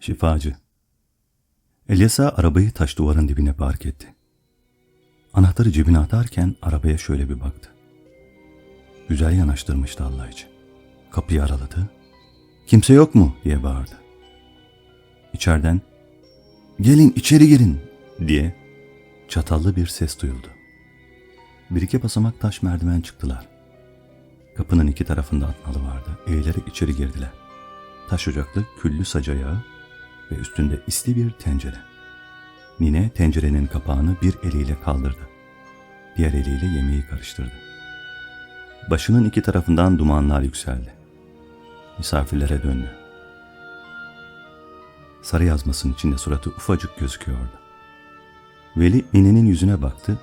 Şifacı. Elyasa arabayı taş duvarın dibine park etti. Anahtarı cebine atarken arabaya şöyle bir baktı. Güzel yanaştırmıştı Allah. Kapıyı araladı. Kimse yok mu diye bağırdı. İçeriden gelin içeri girin diye çatallı bir ses duyuldu. Bir iki basamak taş merdiven çıktılar. Kapının iki tarafında atmalı vardı. Eğilerek içeri girdiler. Taş ocaklı küllü saca yağı ve üstünde isli bir tencere. Nine tencerenin kapağını bir eliyle kaldırdı. Diğer eliyle yemeği karıştırdı. Başının iki tarafından dumanlar yükseldi. Misafirlere döndü. Sarı yazmasının içinde suratı ufacık gözüküyordu. Veli ninenin yüzüne baktı.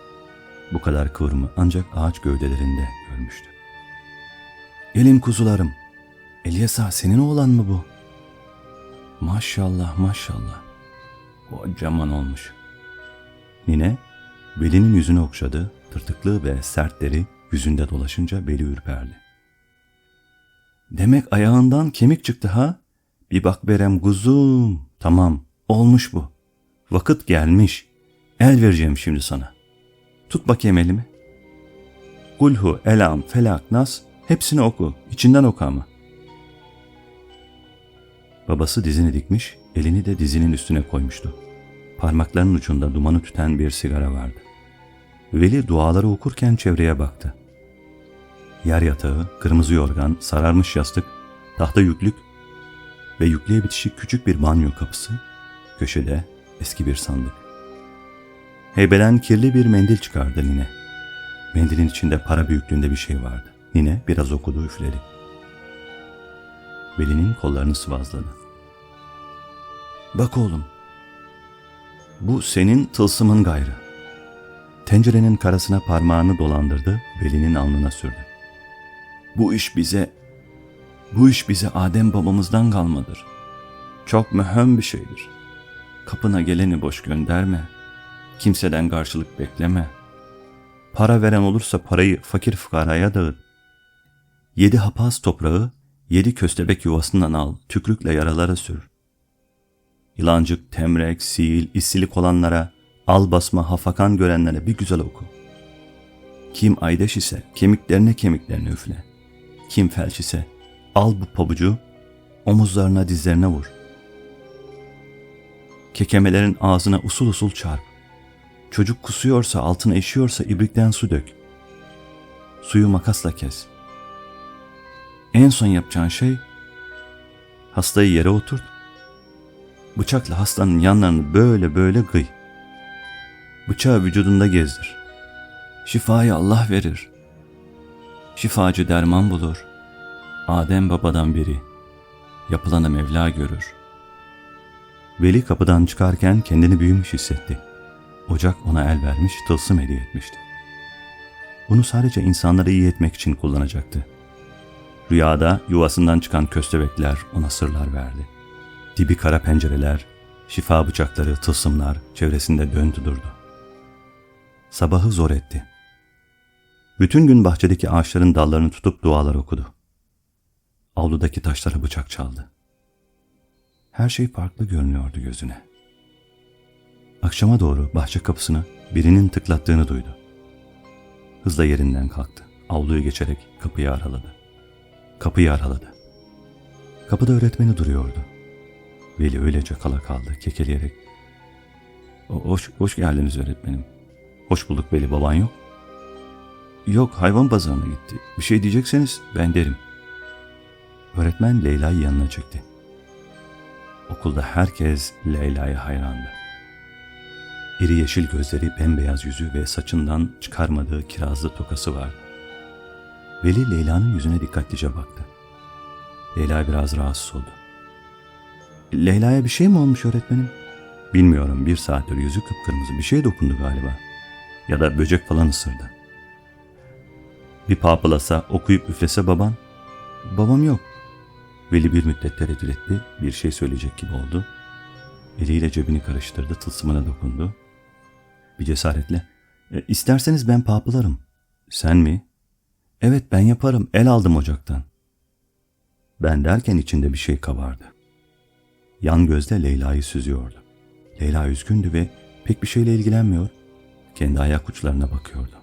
Bu kadar kıvrımı ancak ağaç gövdelerinde görmüştü. Gelin kuzularım. Elyasa senin oğlan mı bu? Maşallah maşallah. Kocaman olmuş. Nine Veli'nin yüzünü okşadı. Tırtıklı ve sertleri yüzünde dolaşınca beli ürperdi. Demek ayağından kemik çıktı ha? Bir bak berem kuzum. Tamam olmuş bu. Vakit gelmiş. El vereceğim şimdi sana. Tut bakayım elimi. Kulhu, elam, felak, nas hepsini oku. İçinden oku ama. Babası dizini dikmiş, elini de dizinin üstüne koymuştu. Parmaklarının ucunda dumanı tüten bir sigara vardı. Veli duaları okurken çevreye baktı. Yer yatağı, kırmızı yorgan, sararmış yastık, tahta yüklük ve yüklüğe bitişik küçük bir banyo kapısı, köşede eski bir sandık. Heybeden kirli bir mendil çıkardı nine. Mendilin içinde para büyüklüğünde bir şey vardı. Nine biraz okudu üfledi. Veli'nin kollarını sıvazladı. Bak oğlum, bu senin tılsımın gayrı. Tencerenin karasına parmağını dolandırdı, Veli'nin alnına sürdü. Bu iş bize, bu iş bize Adem babamızdan kalmadır. Çok mühim bir şeydir. Kapına geleni boş gönderme. Kimseden karşılık bekleme. Para veren olursa parayı fakir fukaraya dağıt. Yedi hapaz toprağı, yedi köstebek yuvasından al, tükrükle yaralara sür. Yılancık, temrek, sil, isilik olanlara, al basma, hafakan görenlere bir güzel oku. Kim aydeş ise kemiklerine kemiklerine üfle. Kim felç ise al bu pabucu, omuzlarına dizlerine vur. Kekemelerin ağzına usul usul çarp. Çocuk kusuyorsa, altına eşiyorsa ibrikten su dök. Suyu makasla kes. En son yapacağın şey hastayı yere oturt. Bıçakla hastanın yanlarını böyle böyle kıy. Bıçağı vücudunda gezdir. Şifayı Allah verir. Şifacı derman bulur. Adem babadan biri. Yapılanı Mevla görür. Veli kapıdan çıkarken kendini büyümüş hissetti. Ocak ona el vermiş, tılsım hediye etmişti. Bunu sadece insanları iyi etmek için kullanacaktı. Rüyada yuvasından çıkan köstebekler ona sırlar verdi. Dibi kara pencereler, şifa bıçakları, tılsımlar çevresinde döndü durdu. Sabahı zor etti. Bütün gün bahçedeki ağaçların dallarını tutup dualar okudu. Avludaki taşlara bıçak çaldı. Her şey farklı görünüyordu gözüne. Akşama doğru bahçe kapısını birinin tıklattığını duydu. Hızla yerinden kalktı. Avluyu geçerek kapıyı araladı. Kapıyı araladı. Kapıda öğretmeni duruyordu. Veli öylece kala kaldı kekeleyerek. Hoş, hoş geldiniz öğretmenim. Hoş bulduk Veli baban yok. Yok hayvan pazarına gitti. Bir şey diyecekseniz ben derim. Öğretmen Leyla'yı yanına çekti. Okulda herkes Leyla'ya hayrandı. İri yeşil gözleri, bembeyaz yüzü ve saçından çıkarmadığı kirazlı tokası vardı. Veli Leyla'nın yüzüne dikkatlice baktı. Leyla biraz rahatsız oldu. Leyla'ya bir şey mi olmuş öğretmenim? Bilmiyorum bir saattir yüzü kıpkırmızı bir şey dokundu galiba. Ya da böcek falan ısırdı. Bir papılasa okuyup üflese baban. Babam yok. Veli bir müddet tereddüt etti. Bir şey söyleyecek gibi oldu. Eliyle cebini karıştırdı. Tılsımına dokundu. Bir cesaretle. E, isterseniz ben papılarım. Sen mi? Evet ben yaparım. El aldım ocaktan. Ben derken içinde bir şey kabardı. yan gözle Leyla'yı süzüyordu. Leyla üzgündü ve pek bir şeyle ilgilenmiyor, kendi ayak uçlarına bakıyordu.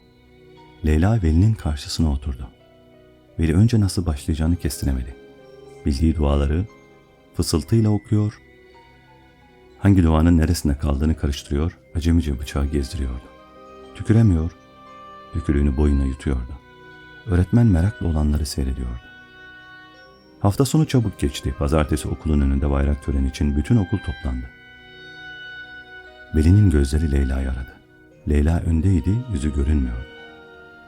Leyla Veli'nin karşısına oturdu. Veli önce nasıl başlayacağını kestiremedi. Bildiği duaları fısıltıyla okuyor, hangi duanın neresinde kaldığını karıştırıyor, acemice bıçağı gezdiriyordu. Tüküremiyor, tükürüğünü boyuna yutuyordu. Öğretmen merakla olanları seyrediyordu. Hafta sonu çabuk geçti. Pazartesi okulun önünde bayrak töreni için bütün okul toplandı. Veli'nin gözleri Leyla'yı aradı. Leyla öndeydi, yüzü görünmüyordu.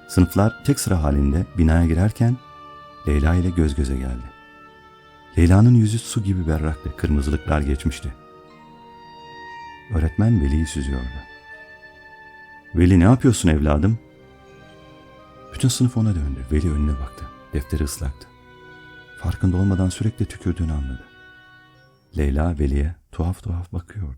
Sınıflar tek sıra halinde binaya girerken Leyla ile göz göze geldi. Leyla'nın yüzü su gibi berraktı, kırmızılıklar geçmişti. Öğretmen Veli'yi süzüyordu. Veli ne yapıyorsun evladım? Bütün sınıf ona döndü. Veli önüne baktı. Defteri ıslaktı. Farkında olmadan sürekli tükürdüğünü anladı. Leyla Veli'ye tuhaf tuhaf bakıyordu.